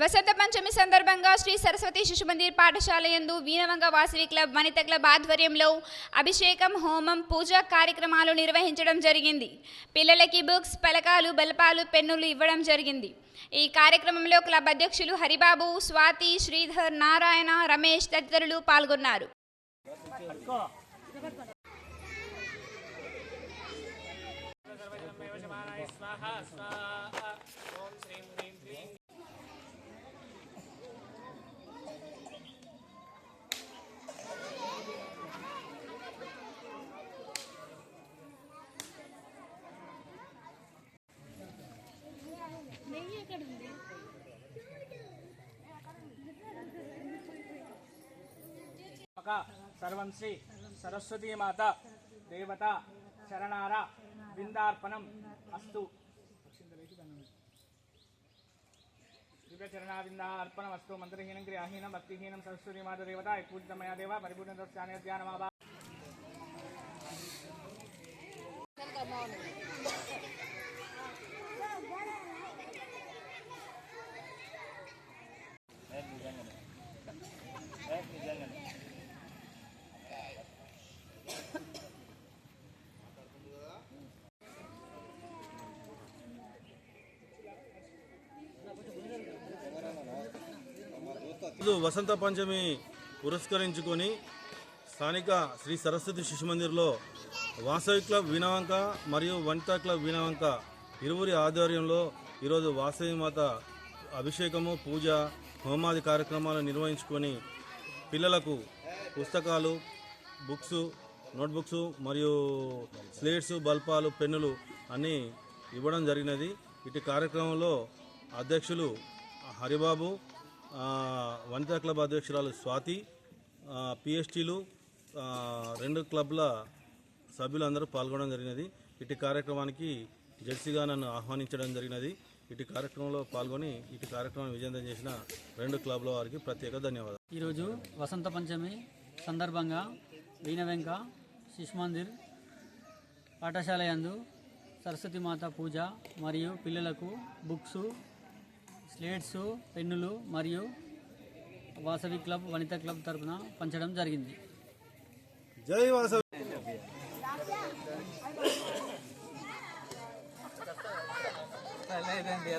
వసంత పంచమి సందర్భంగా శ్రీ సరస్వతి మందిర్ పాఠశాల యందు వీణవంగ వాసవి క్లబ్ వనిత క్లబ్ ఆధ్వర్యంలో అభిషేకం హోమం పూజా కార్యక్రమాలు నిర్వహించడం జరిగింది. పిల్లలకి బుక్స్ పలకాలు బలపాలు పెన్నులు ఇవ్వడం జరిగింది. ఈ కార్యక్రమంలో క్లబ్ అధ్యక్షులు హరిబాబు స్వాతి శ్రీధర్ నారాయణ రమేష్ తదితరులు పాల్గొన్నారు. ఒక సర్వం శ్రీ సరస్వతీ దేవత శరణార బిందార్పణం అస్తు. దివ్యచరణావిందార్పణం అస్తు మంత్రహీనం క్రియాహీనం భక్తిహీనం సరస్వతీమాత దేవత. పూజితమయ దేవ. పరిపూర్ణ దర్శనాన్ని ధ్యానమావా వసంత పంచమి పురస్కరించుకొని స్థానిక శ్రీ సరస్వతి శిశు మందిర్లో వాసవి క్లబ్ వీణవంక మరియు వనితా క్లబ్ వీణవంక ఇరువురి ఆధ్వర్యంలో ఈరోజు వాసవి మాత అభిషేకము పూజ హోమాది కార్యక్రమాలు నిర్వహించుకొని పిల్లలకు పుస్తకాలు బుక్స్ నోట్బుక్స్ మరియు స్లేట్స్ బల్పాలు పెన్నులు అన్నీ ఇవ్వడం జరిగినది. ఇటు కార్యక్రమంలో అధ్యక్షులు హరిబాబు వనితా క్లబ్ అధ్యక్షురాలు స్వాతి పిఎస్టీలు రెండు క్లబ్ల సభ్యులందరూ పాల్గొనడం జరిగినది. ఇటు కార్యక్రమానికి జెర్సీగా నన్ను ఆహ్వానించడం జరిగినది. ఇటు కార్యక్రమంలో పాల్గొని ఇటు కార్యక్రమాన్ని విజయవంతం చేసిన రెండు క్లబ్ల వారికి ప్రత్యేక ధన్యవాదాలు. ఈరోజు వసంత పంచమి సందర్భంగా వీణవెంక శిశు మందిర్ పాఠశాల యందు సరస్వతి మాత పూజ మరియు పిల్లలకు బుక్స్ స్లేట్స్ పెన్నులు మరియు వాసవి క్లబ్ వనిత క్లబ్ తరపున పంచడం జరిగింది. జై వాసవి. లేదండి